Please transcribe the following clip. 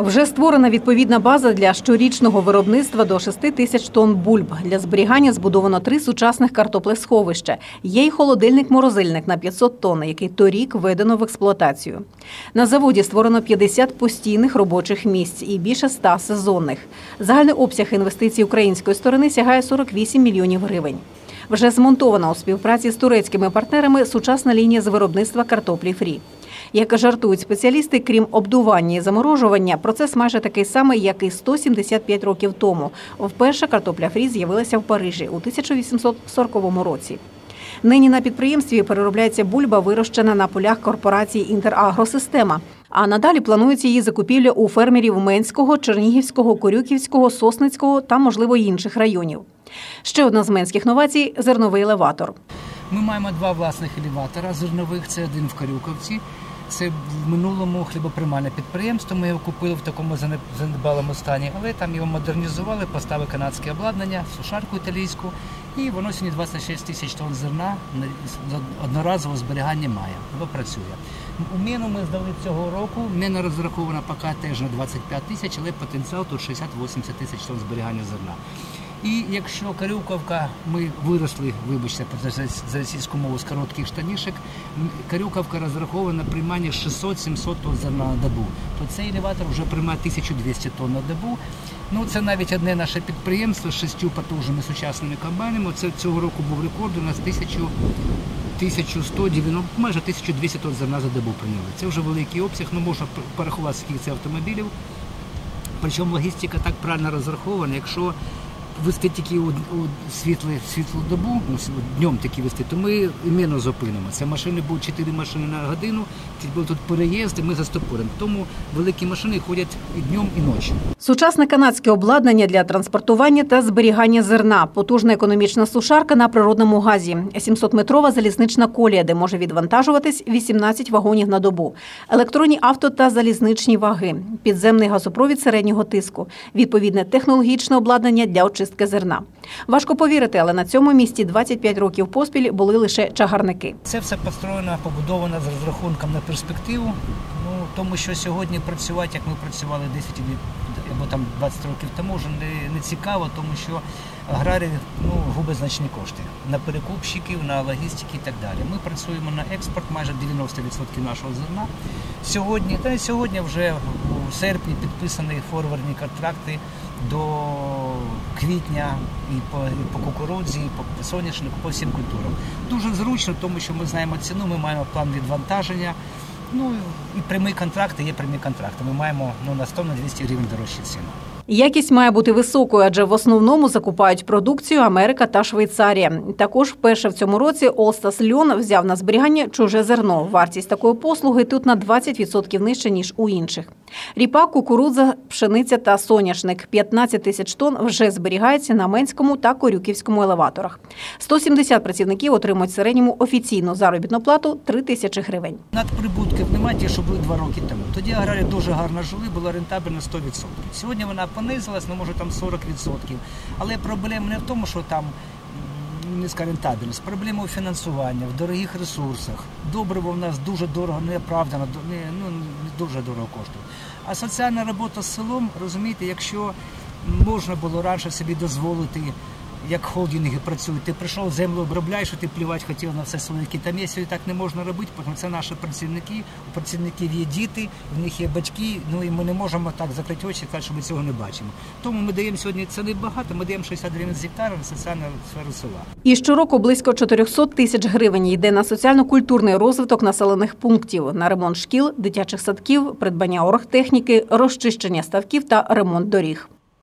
Вже створена відповідна база для щорічного виробництва до 6 тисяч тонн бульб. Для зберігання збудовано три сучасних картоплесховища. Є й холодильник-морозильник на 500 тонн, який торік введено в експлуатацію. На заводі створено 50 постійних робочих місць і більше 100 сезонних. Загальний обсяг інвестицій української сторони сягає 48 мільйонів гривень. Вже змонтована у співпраці з турецькими партнерами сучасна лінія з виробництва картоплі фрі. Як жартують спеціалісти, крім обдування і заморожування, процес майже такий самий, як і 175 років тому. Вперше картопля фрі з'явилася в Парижі у 1840 році. Нині на підприємстві переробляється бульба, вирощена на полях корпорації Інтерагросистема. А надалі планується її закупівля у фермерів Менського, Чернігівського, Корюківського, Сосницького та, можливо, інших районів. Ще одна з менських новацій зерновий елеватор. Ми маємо два власних елеватора зернових. Це один в Карюковці. Це в минулому хлібоприймальне підприємство. Ми його купили в такому занедбалому стані, але там його модернізували, поставили канадське обладнання, сушарку італійську, і воно сьогодні 26 тисяч тонн зерна одноразове зберігання має. Воно працює. У міну ми здали цього року. Міна розрахована поки теж на 25 тисяч, але потенціал тут 60-80 тисяч тонн зберігання зерна. І якщо Карюковка, ми виросли, вибачте, за- російську мову з коротких штанішек, Карюковка розрахована на приймання 600-700 тонн зерна на добу, то цей елеватор вже приймає 1200 тонн на добу. Ну, це навіть одне наше підприємство з шістю потужними сучасними комбайнами. Це цього року був рекорд, у нас 1000 1190, майже 1200 тонн зерна за добу прийняли. Це вже великий обсяг, ну можна порахувати, скільки це автомобілів. Причому логістика так правильно розрахована, якщо вести тільки у, у світлу, добу, ну, днем такі вести, то ми іменно зупинимо. Це машини будуть 4 машини на годину, будуть тут переїзди, ми застопоримо. Тому великі машини ходять і днем, і ночі. Сучасне канадське обладнання для транспортування та зберігання зерна, потужна економічна сушарка на природному газі, 700-метрова залізнична колія, де може відвантажуватись 18 вагонів на добу, електронні авто та залізничні ваги, підземний газопровід середнього тиску, відповідне технологічне обладнання для очистки зерна. Важко повірити, але на цьому місці 25 років поспіль були лише чагарники. Це все построєно, побудовано з розрахунком на перспективу. Ну тому що сьогодні працювати, як ми працювали 10 або там 20 років тому, вже не, не цікаво, тому що аграрії ну, губить значні кошти на перекупщиків, на логістики і так далі. Ми працюємо на експорт, майже 90% нашого зерна. Сьогодні, та й сьогодні вже у серпні підписані форвардні контракти до квітня і по, і по кукурудзі, і по соняшнику, по всім культурам. Дуже зручно, тому що ми знаємо ціну, ми маємо план відвантаження. Ну і прямі контракти є прямі контракти. Ми маємо ну, на 100 на 200 гривень дорожчі ціну. Якість має бути високою, адже в основному закупають продукцію Америка та Швейцарія. Також вперше в цьому році Олстас Льон взяв на зберігання чуже зерно. Вартість такої послуги тут на 20% нижче ніж у інших. Ріпак, кукурудза, пшениця та соняшник 15 тисяч тонн вже зберігається на Менському та Корюківському елеваторах. 170 працівників отримують середньому офіційну заробітну плату 3 тисячі гривень. Надприбутків немає ті, що були два роки тому. Тоді аграрії дуже гарно жили, була рентабельна 100%. Сьогодні вона понизилась, ну може там 40%. Але проблема не в тому, що там низька рентабельність. Проблема у фінансуванні, в дорогих ресурсах. Добриво в нас дуже дорого, неоправдано, не, ну, не дуже дорого коштує. А соціальна робота з селом, розумієте, якщо можна було раніше собі дозволити як холдинги працюють. Ти прийшов землю обробляєш, що ти плівати хотів на все село, які там є, сьогодні так не можна робити, тому це наші працівники, у працівників є діти, в них є батьки, ну і ми не можемо так закрити очі і сказати, що ми цього не бачимо. Тому ми даємо сьогодні це не багато, ми даємо 60 гривень з гектара на соціальну сферу села. І щороку близько 400 тисяч гривень йде на соціально-культурний розвиток населених пунктів, на ремонт шкіл, дитячих садків, придбання оргтехніки, розчищення ставків та ремонт доріг.